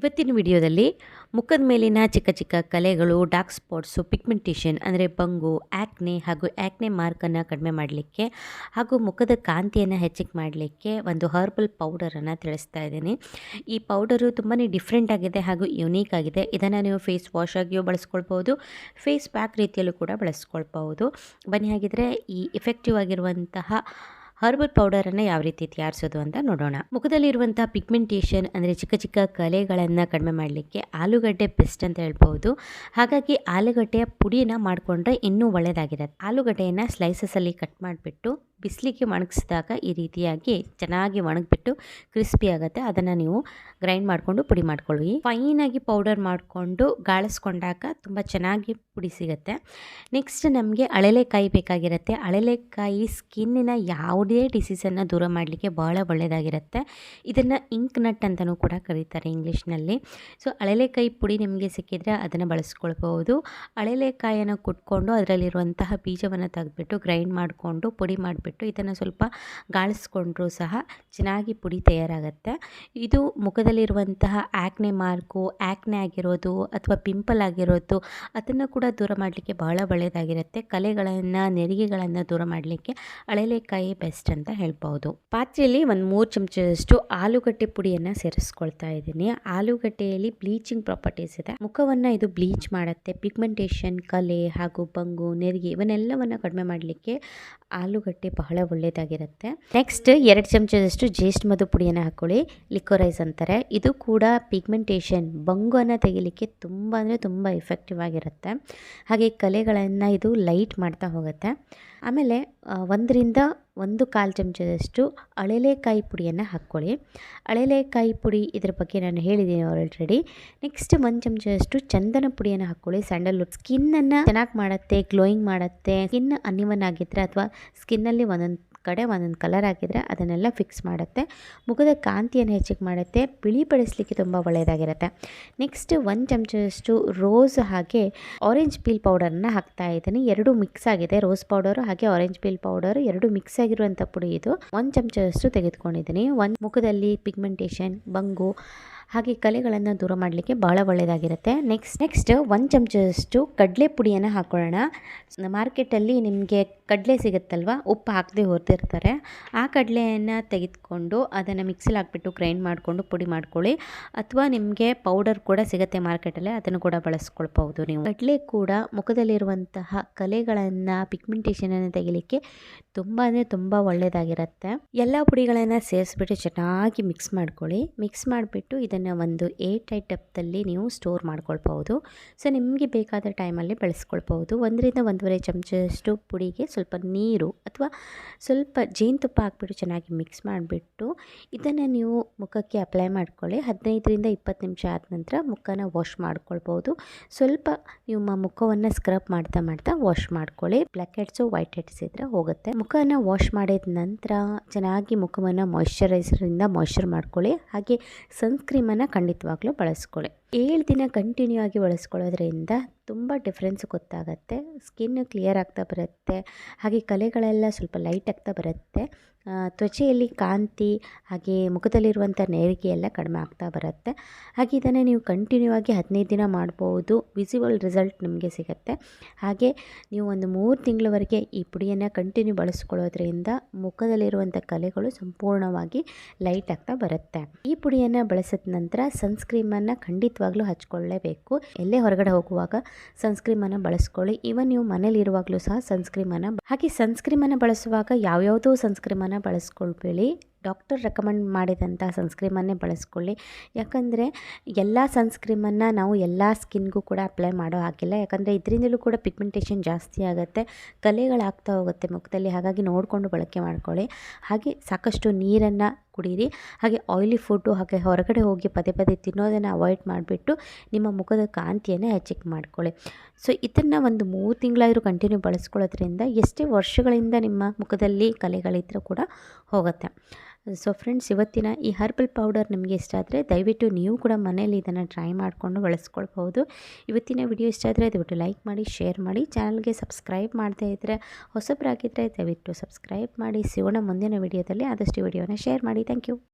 ಇವತ್ತಿನ ವಿಡಿಯೋದಲ್ಲಿ ಮುಖದ ಮೇಲಿನ ಚಿಕ್ಕ ಚಿಕ್ಕ ಕಲೆಗಳು ಡಾರ್ಕ್ ಸ್ಪಾಟ್ಸು ಪಿಗ್ಮೆಂಟೇಷನ್ ಅಂದರೆ ಬಂಗು ಆ್ಯಕ್ನೆ ಹಾಗೂ ಆ್ಯಕ್ನೆ ಮಾರ್ಕನ್ನು ಕಡಿಮೆ ಮಾಡಲಿಕ್ಕೆ ಹಾಗೂ ಮುಖದ ಕಾಂತಿಯನ್ನು ಹೆಚ್ಚಿಗೆ ಮಾಡಲಿಕ್ಕೆ ಒಂದು ಹರ್ಬಲ್ ಪೌಡರನ್ನು ತಿಳಿಸ್ತಾ ಇದ್ದೀನಿ. ಈ ಪೌಡರು ತುಂಬಾ ಡಿಫ್ರೆಂಟ್ ಆಗಿದೆ ಹಾಗೂ ಯುನೀಕ್ ಆಗಿದೆ. ಇದನ್ನು ನೀವು ಫೇಸ್ ವಾಶ್ ಆಗಿಯೂ ಬಳಸ್ಕೊಳ್ಬೋದು ಫೇಸ್ ಪ್ಯಾಕ್ ರೀತಿಯಲ್ಲೂ ಕೂಡ ಬಳಸ್ಕೊಳ್ಬೋದು ಬನ್ನಿ, ಹಾಗಿದ್ರೆ ಈ ಎಫೆಕ್ಟಿವ್ ಆಗಿರುವಂತಹ ಹರ್ಬಲ್ ಪೌಡರನ್ನು ಯಾವ ರೀತಿ ತಯಾರಿಸೋದು ಅಂತ ನೋಡೋಣ. ಮುಖದಲ್ಲಿರುವಂಥ ಪಿಗ್ಮೆಂಟೇಷನ್ ಅಂದರೆ ಚಿಕ್ಕ ಚಿಕ್ಕ ಕಲೆಗಳನ್ನು ಕಡಿಮೆ ಮಾಡಲಿಕ್ಕೆ ಆಲೂಗಡ್ಡೆ ಬೆಸ್ಟ್ ಅಂತ ಹೇಳ್ಬೋದು ಹಾಗಾಗಿ ಆಲೂಗಡ್ಡೆಯ ಪುಡಿನ ಮಾಡಿಕೊಂಡ್ರೆ ಇನ್ನೂ ಒಳ್ಳೆಯದಾಗಿರುತ್ತೆ ಆಲೂಗಡ್ಡೆಯನ್ನು ಸ್ಲೈಸಸಲ್ಲಿ ಕಟ್ ಮಾಡಿಬಿಟ್ಟು ಬಿಸಿಲಿಗೆ ಒಣಗಿಸಿದಾಗ ಈ ರೀತಿಯಾಗಿ ಚೆನ್ನಾಗಿ ಒಣಗಿಬಿಟ್ಟು ಕ್ರಿಸ್ಪಿ ಆಗುತ್ತೆ. ಅದನ್ನು ನೀವು ಗ್ರೈಂಡ್ ಮಾಡಿಕೊಂಡು ಪುಡಿ ಮಾಡ್ಕೊಳ್ಳಿ ಫೈನಾಗಿ ಪೌಡರ್ ಮಾಡಿಕೊಂಡು ಗಾಳಿಸ್ಕೊಂಡಾಗ ತುಂಬ ಚೆನ್ನಾಗಿ ಪುಡಿ ಸಿಗುತ್ತೆ. ನೆಕ್ಸ್ಟ್ ನಮಗೆ ಅಳಲೆಕಾಯಿ ಬೇಕಾಗಿರುತ್ತೆ. ಅಳಲೆಕಾಯಿ ಸ್ಕಿನ್ನಿನ ಯಾವುದೇ ಡಿಸೀಸನ್ನು ದೂರ ಮಾಡಲಿಕ್ಕೆ ಭಾಳ ಒಳ್ಳೆಯದಾಗಿರುತ್ತೆ ಇದನ್ನು ಇಂಕ್ ನಟ್ ಅಂತಲೂ ಕೂಡ ಕರೀತಾರೆ ಇಂಗ್ಲೀಷ್ನಲ್ಲಿ. ಸೊ ಅಳಲೆಕಾಯಿ ಪುಡಿ ನಿಮಗೆ ಸಿಕ್ಕಿದರೆ ಅದನ್ನು ಬಳಸ್ಕೊಳ್ಬೋದು ಅಳಲೆಕಾಯನ್ನು ಕುಟ್ಕೊಂಡು ಅದರಲ್ಲಿರುವಂತಹ ಬೀಜವನ್ನು ತೆಗೆದ್ಬಿಟ್ಟು ಗ್ರೈಂಡ್ ಮಾಡಿಕೊಂಡು ಪುಡಿ ಮಾಡಿಬಿಟ್ಟು ಇದನ್ನು ಸ್ವಲ್ಪ ಗಾಳಿಸ್ಕೊಂಡ್ರೂ ಸಹ ಚೆನ್ನಾಗಿ ಪುಡಿ ತಯಾರಾಗುತ್ತೆ. ಇದು ಮುಖದಲ್ಲಿರುವಂತಹ ಆ್ಯಕ್ನೆ ಮಾರ್ಕು ಆ್ಯಕ್ನೆ ಆಗಿರೋದು ಅಥವಾ ಪಿಂಪಲ್ ಆಗಿರೋದು ಅದನ್ನು ಕೂಡ ದೂರ ಮಾಡಲಿಕ್ಕೆ ಬಹಳ ಒಳ್ಳೆಯದಾಗಿರುತ್ತೆ. ಕಲೆಗಳನ್ನು, ನೆರಿಗೆಗಳನ್ನು ದೂರ ಮಾಡಲಿಕ್ಕೆ ಅಳಲೆಕಾಯಿ ಬೆಸ್ಟ್ ಅಂತ ಹೇಳ್ಬೋದು. ಪಾತ್ರೆಯಲ್ಲಿ ಒಂದು ಮೂರು ಚಮಚದಷ್ಟು ಆಲೂಗಡ್ಡೆ ಪುಡಿಯನ್ನು ಸೇರಿಸ್ಕೊಳ್ತಾ ಇದ್ದೀನಿ. ಆಲೂಗಡ್ಡೆಯಲ್ಲಿ ಬ್ಲೀಚಿಂಗ್ ಪ್ರಾಪರ್ಟೀಸ್ ಇದೆ. ಮುಖವನ್ನು ಇದು ಬ್ಲೀಚ್ ಮಾಡುತ್ತೆ. ಪಿಗ್ಮೆಂಟೇಷನ್, ಕಲೆ ಹಾಗೂ ಬಂಗು ನೆರಿಗೆ ಇವನ್ನೆಲ್ಲವನ್ನು ಕಡಿಮೆ ಮಾಡಲಿಕ್ಕೆ ಆಲೂಗಡ್ಡೆ ಬಹಳ ಒಳ್ಳೆಯದಾಗಿರುತ್ತೆ ನೆಕ್ಸ್ಟ್ ಎರಡು ಚಮಚದಷ್ಟು ಜೇಸ್ಟ್ ಮಧು ಪುಡಿಯನ್ನು ಹಾಕ್ಕೊಳ್ಳಿ ಲಿಕ್ವರೈಸ್ ಅಂತಾರೆ. ಇದು ಕೂಡ ಪಿಗ್ಮೆಂಟೇಷನ್ ಬಂಗುವನ್ನು ತೆಗಿಲಿಕ್ಕೆ ತುಂಬ ಅಂದರೆ ತುಂಬ ಎಫೆಕ್ಟಿವ್ ಆಗಿರುತ್ತೆ. ಹಾಗೆ ಕಲೆಗಳನ್ನು ಇದು ಲೈಟ್ ಮಾಡ್ತಾ ಹೋಗುತ್ತೆ. ಆಮೇಲೆ ಒಂದರಿಂದ ಒಂದು ಕಾಲು ಚಮಚದಷ್ಟು ಅಳಲೆಕಾಯಿ ಪುಡಿಯನ್ನು ಹಾಕ್ಕೊಳ್ಳಿ. ಅಳಲೆಕಾಯಿ ಪುಡಿ ಇದ್ರ ಬಗ್ಗೆ ನಾನು ಹೇಳಿದ್ದೀನಿ ಆಲ್ರೆಡಿ ನೆಕ್ಸ್ಟ್ ಒಂದು ಚಮಚದಷ್ಟು ಚಂದನ ಪುಡಿಯನ್ನು ಹಾಕ್ಕೊಳ್ಳಿ. ಸ್ಯಾಂಡಲ್ವುಡ್ ಸ್ಕಿನ್ನನ್ನು ಚೆನ್ನಾಗಿ ಮಾಡುತ್ತೆ ಗ್ಲೋಯಿಂಗ್ ಮಾಡುತ್ತೆ. ಸ್ಕಿನ್ ಅನಿವನ್ ಆಗಿದ್ದರೆ ಅಥವಾ ಸ್ಕಿನ್ನಲ್ಲಿ ಒಂದೊಂದು ಕಡೆ ಒಂದೊಂದು ಕಲರ್ ಹಾಕಿದರೆ ಅದನ್ನೆಲ್ಲ ಫಿಕ್ಸ್ ಮಾಡುತ್ತೆ. ಮುಖದ ಕಾಂತಿಯನ್ನು ಹೆಚ್ಚಿಗೆ ಮಾಡುತ್ತೆ. ಬಿಳಿ ಪಡಿಸ್ಲಿಕ್ಕೆ ತುಂಬ ಒಳ್ಳೆಯದಾಗಿರುತ್ತೆ. ನೆಕ್ಸ್ಟ್ ಒಂದು ಚಮಚದಷ್ಟು ರೋಸ್ ಹಾಗೆ ಆರೆಂಜ್ ಪೀಲ್ ಪೌಡರನ್ನ ಹಾಕ್ತಾ ಇದ್ದೀನಿ. ಎರಡು ಮಿಕ್ಸ್ ಆಗಿದೆ. ರೋಸ್ ಪೌಡರು ಹಾಗೆ ಆರೆಂಜ್ ಪೀಲ್ ಪೌಡರು ಎರಡು ಮಿಕ್ಸ್ ಆಗಿರುವಂಥ ಪುಡಿ ಇದು. ಒಂದು ಚಮಚದಷ್ಟು ತೆಗೆದುಕೊಂಡಿದ್ದೀನಿ. ಒಂದು ಮುಖದಲ್ಲಿ ಪಿಗ್ಮೆಂಟೇಷನ್ ಬಂಗು ಹಾಗೆ ಕಲೆಗಳನ್ನು ದೂರ ಮಾಡಲಿಕ್ಕೆ ಭಾಳ ಒಳ್ಳೆಯದಾಗಿರುತ್ತೆ ನೆಕ್ಸ್ಟ್ ನೆಕ್ಸ್ಟ್ ಒಂದು ಚಮಚದಷ್ಟು ಕಡಲೆ ಪುಡಿಯನ್ನು ಹಾಕ್ಕೊಳ್ಳೋಣ ಮಾರ್ಕೆಟಲ್ಲಿ ನಿಮಗೆ ಕಡಲೆ ಸಿಗುತ್ತಲ್ವ? ಉಪ್ಪು ಹಾಕದೆ ಹೊರದಿರ್ತಾರೆ. ಆ ಕಡಲೆಯನ್ನು ತೆಗೆದುಕೊಂಡು ಅದನ್ನು ಮಿಕ್ಸಿಲಿ ಹಾಕ್ಬಿಟ್ಟು ಗ್ರೈಂಡ್ ಮಾಡಿಕೊಂಡು ಪುಡಿ ಮಾಡ್ಕೊಳ್ಳಿ. ಅಥವಾ ನಿಮಗೆ ಪೌಡರ್ ಕೂಡ ಸಿಗುತ್ತೆ ಮಾರ್ಕೆಟಲ್ಲೇ, ಅದನ್ನು ಕೂಡ ಬಳಸ್ಕೊಳ್ಬೋದು ನೀವು. ಕಡಲೆ ಕೂಡ ಮುಖದಲ್ಲಿರುವಂತಹ ಕಲೆಗಳನ್ನು ಪಿಗ್ಮೆಂಟೇಷನನ್ನು ತೆಗಿಲಿಕ್ಕೆ ತುಂಬ ಅಂದರೆ ತುಂಬ ಒಳ್ಳೆಯದಾಗಿರುತ್ತೆ ಎಲ್ಲ ಪುಡಿಗಳನ್ನು ಸೇರಿಸ್ಬಿಟ್ಟು ಚೆನ್ನಾಗಿ ಮಿಕ್ಸ್ ಮಾಡ್ಕೊಳ್ಳಿ. ಮಿಕ್ಸ್ ಮಾಡಿಬಿಟ್ಟು ಇದನ್ನು ಒಂದು ಏರ್ ಟೈಟ್ ಟಪ್ದಲ್ಲಿ ನೀವು ಸ್ಟೋರ್ ಮಾಡ್ಕೊಳ್ಬೋದು ಸೊ ನಿಮಗೆ ಬೇಕಾದ ಟೈಮಲ್ಲಿ ಬಳಸ್ಕೊಳ್ಬೋದು ಒಂದರಿಂದ ಒಂದೂವರೆ ಚಮಚದಷ್ಟು ಪುಡಿಗೆ ಸ್ವಲ್ಪ ನೀರು ಅಥವಾ ಸ್ವಲ್ಪ ಜೇನುತುಪ್ಪ ಹಾಕ್ಬಿಟ್ಟು ಚೆನ್ನಾಗಿ ಮಿಕ್ಸ್ ಮಾಡಿಬಿಟ್ಟು ಇದನ್ನು ನೀವು ಮುಖಕ್ಕೆ ಅಪ್ಲೈ ಮಾಡ್ಕೊಳ್ಳಿ. ಹದಿನೈದರಿಂದ ಇಪ್ಪತ್ತು ನಿಮಿಷ ಆದ ನಂತರ ಮುಖನ ವಾಶ್ ಮಾಡ್ಕೊಳ್ಬೋದು ಸ್ವಲ್ಪ ನಿಮ್ಮ ಮುಖವನ್ನು ಸ್ಕ್ರಬ್ ಮಾಡ್ತಾ ಮಾಡ್ತಾ ವಾಶ್ ಮಾಡ್ಕೊಳ್ಳಿ. ಬ್ಲ್ಯಾಕ್ ಹೆಡ್ಸು ವೈಟ್ ಹೆಡ್ಸ್ ಇದ್ದರೆ ಹೋಗುತ್ತೆ. ಮುಖನ ವಾಶ್ ಮಾಡಿದ ನಂತರ ಚೆನ್ನಾಗಿ ಮುಖವನ್ನು ಮಾಯಿಶ್ಚರೈಸರಿಂದ ಮಾಯಿಶ್ಚರ್ ಮಾಡ್ಕೊಳ್ಳಿ. ಹಾಗೆ ಸನ್ಸ್ಕ್ರೀಮನ್ನು ಖಂಡಿತವಾಗ್ಲೂ ಬಳಸ್ಕೊಳ್ಳಿ. ಏಳು ದಿನ ಕಂಟಿನ್ಯೂ ಆಗಿ ಬಳಸ್ಕೊಳ್ಳೋದ್ರಿಂದ ತುಂಬ ಡಿಫ್ರೆನ್ಸ್ ಗೊತ್ತಾಗುತ್ತೆ. ಸ್ಕಿನ್ ಕ್ಲಿಯರ್ ಆಗ್ತಾ ಬರುತ್ತೆ. ಹಾಗೆ ಕಲೆಗಳೆಲ್ಲ ಸ್ವಲ್ಪ ಲೈಟ್ ಆಗ್ತಾ ಬರುತ್ತೆ. ತ್ವಚೆಯಲ್ಲಿ ಕಾಂತಿ, ಹಾಗೆ ಮುಖದಲ್ಲಿರುವಂಥ ನೇರಿಗೆ ಎಲ್ಲ ಕಡಿಮೆ ಆಗ್ತಾ ಬರುತ್ತೆ. ಹಾಗೆ ಇದನ್ನು ನೀವು ಕಂಟಿನ್ಯೂ ಆಗಿ ಹದಿನೈದು ದಿನ ಮಾಡ್ಬೋದು. ವಿಸಿಬಲ್ ರಿಸಲ್ಟ್ ನಿಮಗೆ ಸಿಗುತ್ತೆ. ಹಾಗೆ ನೀವು ಒಂದು ಮೂರು ತಿಂಗಳವರೆಗೆ ಈ ಪುಡಿಯನ್ನು ಕಂಟಿನ್ಯೂ ಬಳಸ್ಕೊಳ್ಳೋದ್ರಿಂದ ಮುಖದಲ್ಲಿರುವಂಥ ಕಲೆಗಳು ಸಂಪೂರ್ಣವಾಗಿ ಲೈಟ್ ಆಗ್ತಾ ಬರುತ್ತೆ. ಈ ಪುಡಿಯನ್ನು ಬಳಸಿದ ನಂತರ ಸನ್ಸ್ಕ್ರೀಮನ್ನು ಖಂಡಿತವಾಗ್ಲೂ ಹಚ್ಕೊಳ್ಳೇಬೇಕು. ಎಲ್ಲೇ ಹೊರಗಡೆ ಹೋಗುವಾಗ ಸನ್ಸ್ಕ್ರೀಮನ್ನು ಬಳಸ್ಕೊಳ್ಳಿ. ಈವನ್ ನೀವು ಮನೇಲಿರುವಾಗಲೂ ಸಹ ಸನ್ಸ್ಕ್ರೀಮನ್ನು ಹಾಗೆ ಸನ್ಸ್ಕ್ರೀಮನ್ನು ಬಳಸುವಾಗ ಯಾವ್ಯಾವುದೋ ಸನ್ಸ್ಕ್ರೀಮನ್ನು ಬಳಸ್ಕೊಳ್ಬೇಡಿ. ಡಾಕ್ಟರ್ ರೆಕಮೆಂಡ್ ಮಾಡಿದಂಥ ಸನ್ಸ್ಕ್ರೀಮನ್ನೇ ಬಳಸ್ಕೊಳ್ಳಿ. ಯಾಕಂದರೆ ಎಲ್ಲ ಸನ್ಸ್ಕ್ರೀಮನ್ನು ನಾವು ಎಲ್ಲ ಸ್ಕಿನ್ಗೂ ಕೂಡ ಅಪ್ಲೈ ಮಾಡೋ ಹಾಗಿಲ್ಲ. ಯಾಕಂದರೆ ಇದರಿಂದಲೂ ಕೂಡ ಪಿಗ್ಮೆಂಟೇಷನ್ ಜಾಸ್ತಿ ಆಗುತ್ತೆ. ಕಲೆಗಳಾಗ್ತಾ ಹೋಗುತ್ತೆ ಮುಖದಲ್ಲಿ. ಹಾಗಾಗಿ ನೋಡಿಕೊಂಡು ಬಳಕೆ ಮಾಡ್ಕೊಳ್ಳಿ. ಹಾಗೆ ಸಾಕಷ್ಟು ನೀರನ್ನು ಕುಡೀರಿ. ಹಾಗೆ ಆಯಿಲಿ ಫುಡ್ಡು ಹಾಗೆ ಹೊರಗಡೆ ಹೋಗಿ ಪದೇ ಪದೇ ತಿನ್ನೋದನ್ನು ಅವಾಯ್ಡ್ ಮಾಡಿಬಿಟ್ಟು ನಿಮ್ಮ ಮುಖದ ಕಾಂತಿಯನ್ನು ಹೆಚ್ಚಿಗೆ ಮಾಡ್ಕೊಳ್ಳಿ. ಸೊ ಇದನ್ನು ಒಂದು ಮೂರು ತಿಂಗಳಾದರೂ ಕಂಟಿನ್ಯೂ ಬಳಸ್ಕೊಳ್ಳೋದ್ರಿಂದ ಎಷ್ಟೇ ವರ್ಷಗಳಿಂದ ನಿಮ್ಮ ಮುಖದಲ್ಲಿ ಕಲೆಗಳಿದ್ದರೂ ಕೂಡ ಹೋಗುತ್ತೆ. ಸೊ ಫ್ರೆಂಡ್ಸ್ ಇವತ್ತಿನ ಈ ಹರ್ಬಲ್ ಪೌಡರ್ ನಿಮಗೆ ಇಷ್ಟ ಆದರೆ ದಯವಿಟ್ಟು ನೀವು ಕೂಡ ಮನೇಲಿ ಇದನ್ನು ಟ್ರೈ ಮಾಡಿಕೊಂಡು ಬಳಸ್ಕೊಳ್ಬೋದು ಇವತ್ತಿನ ವಿಡಿಯೋ ಇಷ್ಟ ಆದರೆ ದಯವಿಟ್ಟು ಲೈಕ್ ಮಾಡಿ ಶೇರ್ ಮಾಡಿ ಚಾನಲ್ಗೆ ಸಬ್ಸ್ಕ್ರೈಬ್ ಮಾಡದೇ ಇದ್ದರೆ ಹೊಸಬ್ರಾಗಿದ್ದರೆ ದಯವಿಟ್ಟು ಸಬ್ಸ್ಕ್ರೈಬ್ ಮಾಡಿ. ಸಿಗೋಣ ಮುಂದಿನ ವಿಡಿಯೋದಲ್ಲಿ ಆದಷ್ಟು ವಿಡಿಯೋನ ಶೇರ್ ಮಾಡಿ. Thank you